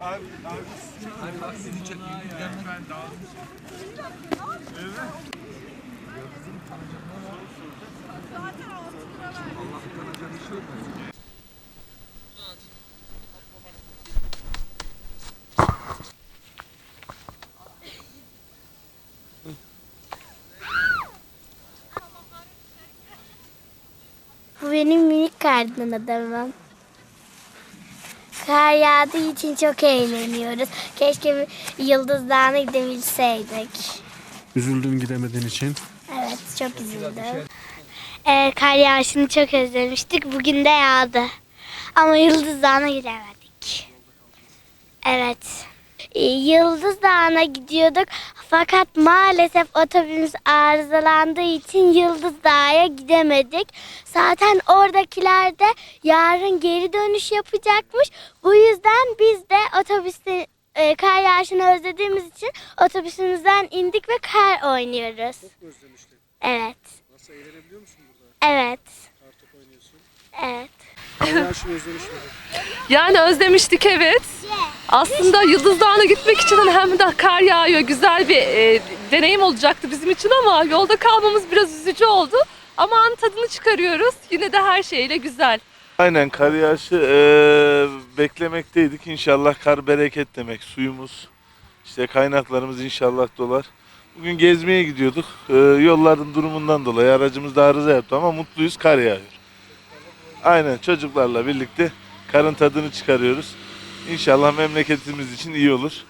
Bu benim minik kardan adamım. Kar yağdığı için çok eğleniyoruz. Keşke Yıldız Dağı'na gidebilseydik. Üzüldün gidemediğin için. Evet çok üzüldüm. Ee, kar yağışını çok özlemiştik. Bugün de yağdı. Ama Yıldız Dağı'na gidemedik. Evet. Ee, Yıldız Dağı'na gidiyorduk. Fakat maalesef otobüs arızalandığı için Yıldız Dağı'ya gidemedik. Zaten oradakiler de yarın geri dönüş yapacakmış. Bu yüzden biz de otobüste e, kar yağışını özlediğimiz için otobüsümüzden indik ve kar oynuyoruz. Özlemiştim. Evet. Nasıl eğlenebiliyor musun burada? Evet. Kartop oynuyorsun. Evet. Kaynaşını özlemiş miydin? Yani özlemiştik evet. Aslında Yıldız Dağı'na gitmek için hani hem de kar yağıyor. Güzel bir e, deneyim olacaktı bizim için ama yolda kalmamız biraz üzücü oldu. Ama an tadını çıkarıyoruz. Yine de her şeyle güzel. Aynen kar yağışı eee, beklemekteydik. İnşallah kar bereket demek. Suyumuz, işte kaynaklarımız inşallah dolar. Bugün gezmeye gidiyorduk. Eee, yolların durumundan dolayı aracımız da arıza yaptı ama mutluyuz kar yağıyor. Aynen çocuklarla birlikte karın tadını çıkarıyoruz. İnşallah memleketimiz için iyi olur.